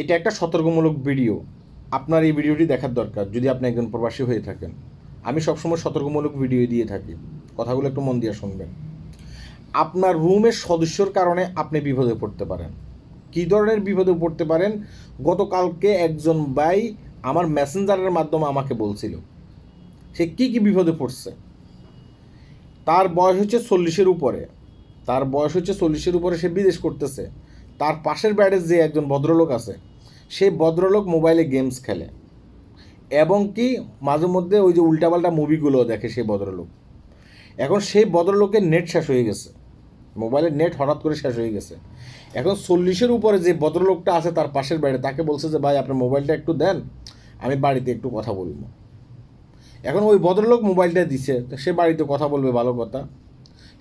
এটা একটা সতর্কমূলক ভিডিও। আপনার এই ভিডিওটি দেখার দরকার, যদি আপনি একজন প্রবাসী হয়ে থাকেন। আমি সবসময় সতর্কমূলক ভিডিও দিয়ে থাকি। কথাগুলো একটু মন দিয়ে শুনবেন। আপনার রুমের সদস্যর কারণে আপনি বিপদে পড়তে পারেন। কী ধরনের বিপদে পড়তে পারেন? গতকালকে একজন ভাই আমার মেসেঞ্জারের মাধ্যমে আমাকে বলছিল, সে কী কী বিপদে পড়ছে? তার বয়স হচ্ছে চল্লিশের উপরে। তার বয়স হচ্ছে চল্লিশের উপরে সে বিদেশ করতেছে। তার পাশের ব্যাডে যে একজন ভদ্রলোক আছে, সেই ভদ্রলোক মোবাইলে গেমস খেলে। এবং কি মাঝে মধ্যে ওই যে উল্টাপাল্টা মুভিগুলো দেখে সেই ভদ্রলোক। এখন সেই ভদ্রলোকের নেট শেষ হয়ে গেছে। মোবাইলের নেট হঠাৎ করে শেষ হয়ে গেছে। এখন চল্লিশের উপরে যে ভদ্রলোকটা আছে তার পাশের বাড়ি তাকে বলছে যে, ভাই আপনার মোবাইলটা একটু দেন, আমি বাড়িতে একটু কথা বলব। এখন ওই ভদ্রলোক মোবাইলটা দিছে সে বাড়িতে কথা বলবে, ভালো কথা।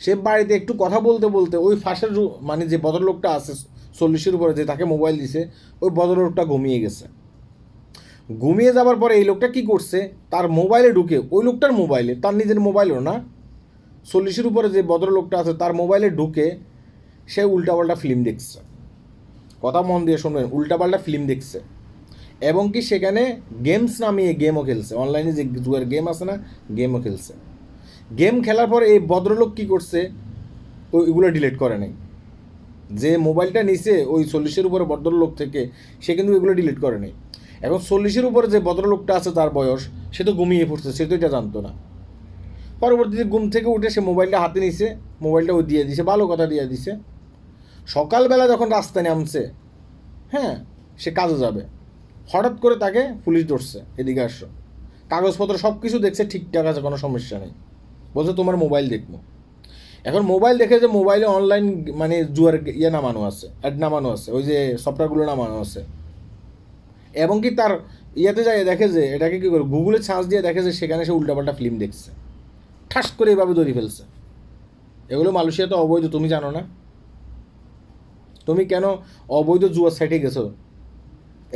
সে বাড়িতে একটু কথা বলতে বলতে ওই ফাঁসের মানে যে ভদ্রলোকটা আছে চল্লিশের উপরে যে তাকে মোবাইল দিছে, ওই ভদ্রলোকটা ঘুমিয়ে গেছে। ঘুমিয়ে যাবার পরে এই লোকটা কি করছে, তার মোবাইলে ঢুকে, ওই লোকটার মোবাইলে, তার নিজের মোবাইলও না, চল্লিশের উপরে যে ভদ্রলোকটা আছে, তার মোবাইলে ঢুকে সে উল্টাপাল্টা ফিল্ম দেখছে। কথা মন দিয়ে শুনবেন, উল্টাপাল্টা ফিল্ম দেখছে। এবং কি সেখানে গেমস নামিয়ে গেমও খেলছে। অনলাইনে যে জুয়ার গেম আছে না, গেমও খেলছে। গেম খেলার পর এই ভদ্রলোক কী করছে, ওইগুলো ডিলিট করে নাই যে মোবাইলটা নিছে ওই চল্লিশের উপরে ভদ্রলোক থেকে, সে কিন্তু এগুলো ডিলিট করে নাই। এখন চল্লিশের উপরে যে ভদ্রলোকটা আছে তার বয়স, সে তো ঘুমিয়ে পড়ছে, সে তো এটা জানতো না। পরবর্তীতে ঘুম থেকে উঠে সে মোবাইলটা হাতে নিছে, মোবাইলটা ও দিয়ে দিছে, ভালো কথা দিয়ে দিছে। সকালবেলা যখন রাস্তায় নামছে হ্যাঁ সে কাজে যাবে। হঠাৎ করে তাকে পুলিশ ধরছে, এদিকে আসছো কাগজপত্র সব কিছু দেখছে, ঠিকঠাক আছে, কোনো সমস্যা নেই। বলছে, তোমার মোবাইল দেখব। এখন মোবাইল দেখে যে মোবাইলে অনলাইন মানে জুয়ার ইয়ে নামানো আছে অ্যাড নামানো আছে, ওই যে সফটওয়্যারগুলো নামানো আছে। এবং কি তার ইয়েতে যায়, দেখে যে এটাকে কী করে গুগলে সার্চ দিয়ে দেখে যে সেখানে সে উল্টাপাল্টা ফিল্ম দেখছে। ঠাস করে এভাবে ধরে ফেলছে। এগুলো মালয়েশিয়াতে অবৈধ, তুমি জানো না? তুমি কেন অবৈধ জুয়ার সাইটে গেছো?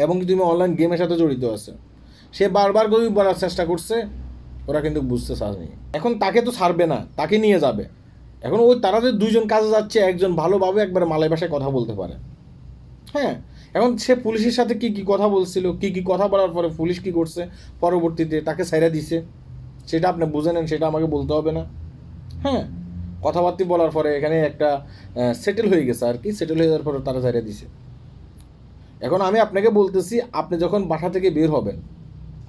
এবং কি তুমি অনলাইন গেমের সাথে জড়িত আছে? সে বারবার করে বলার চেষ্টা করছে, ওরা কিন্তু বুঝতে চায়নি। এখন তাকে তো ছাড়বে না, তাকে নিয়ে যাবে। এখন ওই তারা যে দুইজন কাজে যাচ্ছে, একজন ভালোভাবে একবার মালয় ভাষায় কথা বলতে পারে। হ্যাঁ? এখন সে পুলিশের সাথে কি কি কথা বলছিল, কি কি কথা বলার পরে পুলিশ কি করছে, পরবর্তীতে তাকে ছাইরা দিছে। সেটা আপনি বুঝে নেন, সেটা আমাকে বলতে হবে না। হ্যাঁ? কথাবার্তা বলার পরে এখানে একটা সেটেল হয়ে গেছে আর কি। সেটেল হয়ে যাওয়ার পরে তারা ছাইরা দিছে। এখন আমি আপনাকে বলতেছি, আপনি যখন বাসা থেকে বের হবেন,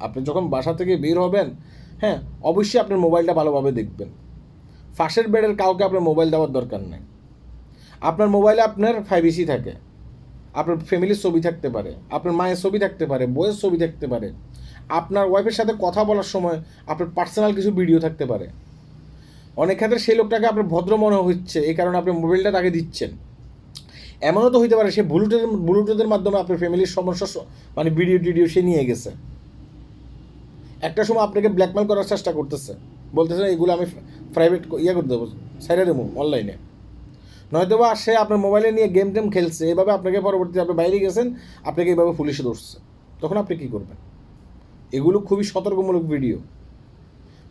আপনি যখন বাসা থেকে বের হবেন হ্যাঁ অবশ্যই আপনার মোবাইলটা ভালোভাবে দেখবেন। ফাঁসের বেডের কাউকে আপনার মোবাইল দেওয়ার দরকার নেই। আপনার মোবাইলে আপনার ফাইভ ইসি থাকে। আপনার ফ্যামিলির ছবি থাকতে পারে, আপনার মায়ের ছবি থাকতে পারে বইয়ের ছবি থাকতে পারে, আপনার ওয়াইফের সাথে কথা বলার সময় আপনার পার্সোনাল কিছু ভিডিও থাকতে পারে। অনেক ক্ষেত্রে সেই লোকটাকে আপনার ভদ্র মনে হচ্ছে, এই কারণে আপনি মোবাইলটা তাকে দিচ্ছেন। এমনও তো হইতে পারে সে ব্লুটুথের ব্লুটুথের মাধ্যমে আপনার ফ্যামিলির সমস্যা মানে ভিডিও টিডিও সে নিয়ে গেছে। একটা সময় আপনাকে ব্ল্যাকমেল করার চেষ্টা করতেছে। বলতেছে না, এগুলো আমি প্রাইভেট ইয়ে করে দেবো সাইডে দেবো অনলাইনে নয়তো বা সে আপনার মোবাইলে নিয়ে গেম টেম খেলছে, এভাবে আপনাকে পরবর্তীতে আপনি বাইরে গেছেন, আপনাকে এভাবে পুলিশে ধরছে। তখন আপনি কী করবেন? এগুলো খুবই সতর্কমূলক ভিডিও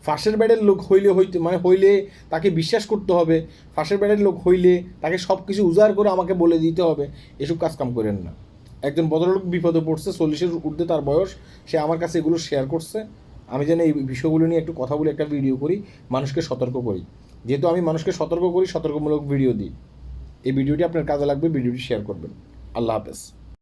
ফাঁসের ব্যাডের লোক হইলে হইতে মানে হইলে তাকে বিশ্বাস করতে হবে, ফাঁসের ব্যাডের লোক হইলে তাকে সব কিছু উজাড় করে আমাকে বলে দিতে হবে, এসব কাজ কাম করেন না। একজন ভদ্রলোক বিপদে পড়ছে, চল্লিশের ঊর্ধ্বে তার বয়স, সে আমার কাছে এগুলো শেয়ার করছে। আমি যেন এই বিষয়গুলো নিয়ে একটু কথা বলে একটা ভিডিও করি, মানুষকে সতর্ক করি। যেহেতু আমি মানুষকে সতর্ক করি, সতর্কমূলক ভিডিও দিই। এই ভিডিওটি আপনার কাজে লাগবে ভিডিওটি শেয়ার করবেন। আল্লাহ হাফেজ।